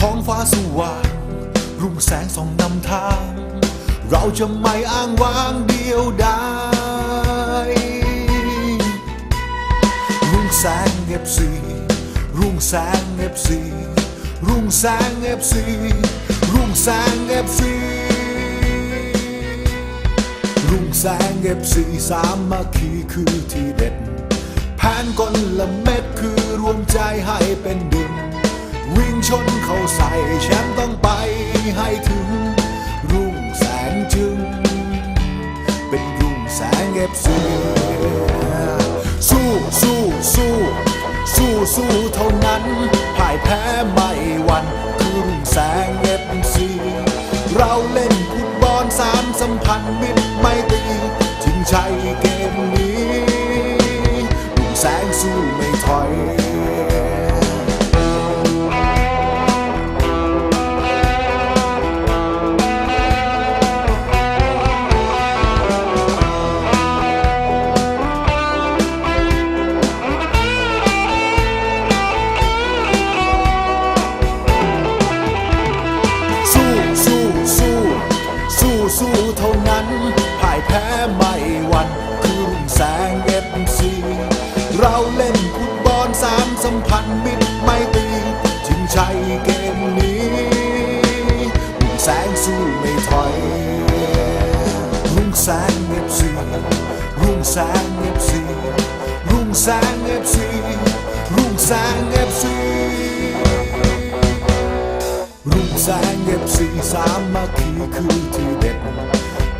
ท้องฟ้าสว่างรุ่งแสงส่องนำทาง เราจะไม่อ้างว้างเดียวดายรุ่งแสงเอฟซีรุ่งแสงเอฟซีรุ่งแสงเอฟซีรุ่งแสงเอฟซีรุ่งแสงเอฟซีสามัคคีคือที่เด็ด แผนกลละเม็ดคือรวมใจให้เป็นดึง วิ่งชนเข้าใส่แชมป์ต้องไปให้ถึง รุ่งแสงจึง เป็นรุ่งแสงเอฟซีสู้สู้สู้สู้สู้เท่านั้นพ่ายแพ้ไม่หวันคือรุ่งแสงเอฟซีเราเล่นฟุตบอลสามสัมพันธ์มิตรไม่ตีชิงชัยเกมนี้รุ่งแสงสู้ไม่ถอย เราเล่นฟุตบอลสามสัมพันธ์มิตรไม่ตีชิงชัยเกมนี้รุ่งแสงสู้ไม่ถอยรุ่งแสงเอฟซีรุ่งแสงเอฟซีรุ่งแสงเอฟซีรุ่งแสงเอฟซีรุ่งแสงเอฟซีสามัคคีคือที่เด็ด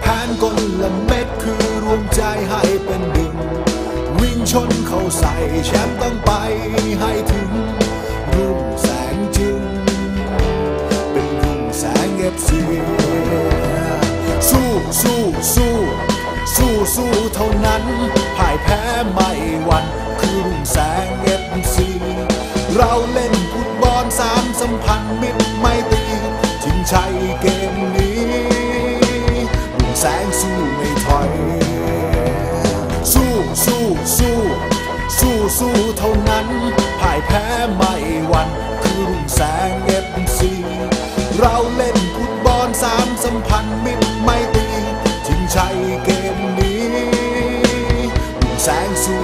แผนกลละเม็ดคือรวมใจให้เป็นหนึ่ง ชนเข้าใส่แชมป์ต้องไปให้ถึง รุ่งแสงจึง เป็นรุ่งแสงเอฟซีสู้สู้สู้สู้สู้เท่านั้นพ่ายแพ้ไม่หวันคือรุ่งแสงเอฟซีเราเล่นฟุตบอลสามสัมพันธ์มิตรไม่ตีชิงชัยเกมนี้รุ่งแสงสู สู้สู้สู้สู้เท่านั้นพ่ายแพ้ไม่วันคือรุ่งแสงเอฟซีเราเล่นฟุตบอลสามสัมพันธ์มิตรไม่ตีชิงชัยเกมนี้รุ่งแสงสู้